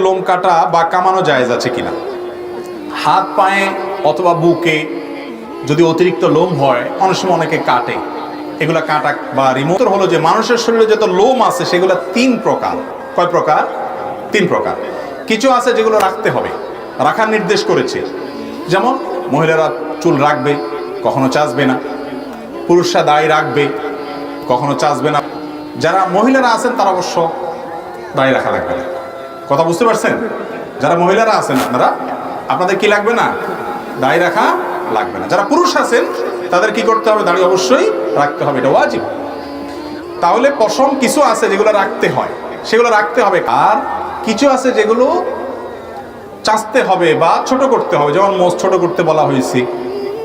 লোম কাটা বা কামানো জায়েজ আছে কিনা? হাত, পায়ে অথবা বুকে যদি অতিরিক্ত লোম হয়, অনেক সময় অনেকে কাটে। এগুলা কাটা বা রিমোট হলো যে মানুষের শরীরে যত লোম আছে, সেগুলো তিন প্রকার। কয় প্রকার? তিন প্রকার। কিছু আছে যেগুলো রাখতে হবে, রাখার নির্দেশ করেছে। যেমন, মহিলারা চুল রাখবে, কখনো চাচবে না। পুরুষরা দাড়ি রাখবে, কখনো চাচবে না। যারা মহিলারা আছেন, তারা অবশ্য দাড়ি রাখা লাগবে না। কথা বুঝতে পারছেন? যারা মহিলারা আছেন আপনারা, আপনাদের কি লাগবে না? দাড়ি রাখা লাগবে না। যারা পুরুষ আছেন, তাদের কি করতে হবে? দাড়ি অবশ্যই রাখতে হবে, এটা ওয়াজিব। তাহলে পশম কিছু আছে যেগুলো রাখতে হয়। সেগুলো রাখতে হবে। আর কিছু আছে যেগুলো চাচতে হবে বা ছোট করতে হবে। যেমন মোষ ছোট করতে বলা হয়েছে।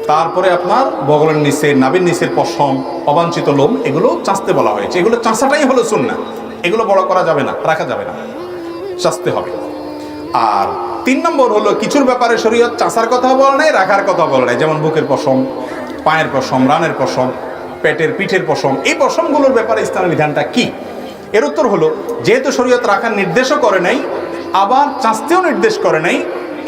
তারপরে আপনার বগলের নিচে নাবির নিচের পশম, অবাঞ্ছিত লোম, এগুলো চাচতে বলা হয়েছে। এগুলো চাঁচাটাই হলো না এগুলো বড় করা যাবে না, রাখা যাবে না। চাচতে হবে। আর তিন নম্বর হলো, কিছুর ব্যাপারে শরীয়ত চাষার কথা বলা নাই, রাখার কথা বলা নাই। যেমন বুকের পশম, পায়ের পশম, রানের পশম, পেটের পিঠের পশম, এই পশমগুলোর ব্যাপারে ইসলামের বিধানটা কি? এর উত্তর হলো, যেহেতু শরীয়ত রাখার নির্দেশও করে নাই, আবার চাষতেও নির্দেশ করে নাই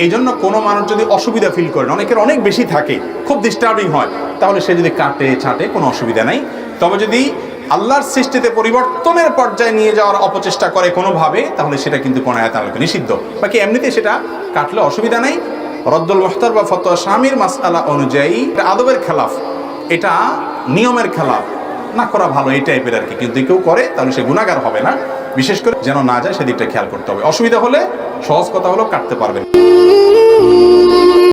এই জন্য কোনো মানুষ যদি অসুবিধা ফিল করেন অনেকের অনেক বেশি থাকে, খুব ডিস্টার্বিং হয়, তাহলে সে যদি কাটে, ছাটে, কোনো অসুবিধা নাই। তবে যদি আল্লাহর সৃষ্টিতে পরিবর্তনের পর্যায়ে নিয়ে যাওয়ার অপচেষ্টা করে কোনোভাবে, তাহলে সেটা কিন্তু কোনো আয়াত আলোকে নিষিদ্ধ। বাকি এমনিতে সেটা কাটলে অসুবিধা নেই। রদ্দুল মোহতার বা ফতোয়া স্বামীর মাসআলা অনুযায়ী আদবের খেলাফ। এটা নিয়মের খেলাফ। না করা ভালো, এই টাইপের আর কি। কিন্তু কেউ করে, তাহলে সে গুণাগার হবে না। বিশেষ করে যেন না যায়, সেদিকটা খেয়াল করতে হবে। অসুবিধা হলে সহজ কথা হলো কাটতে পারবেন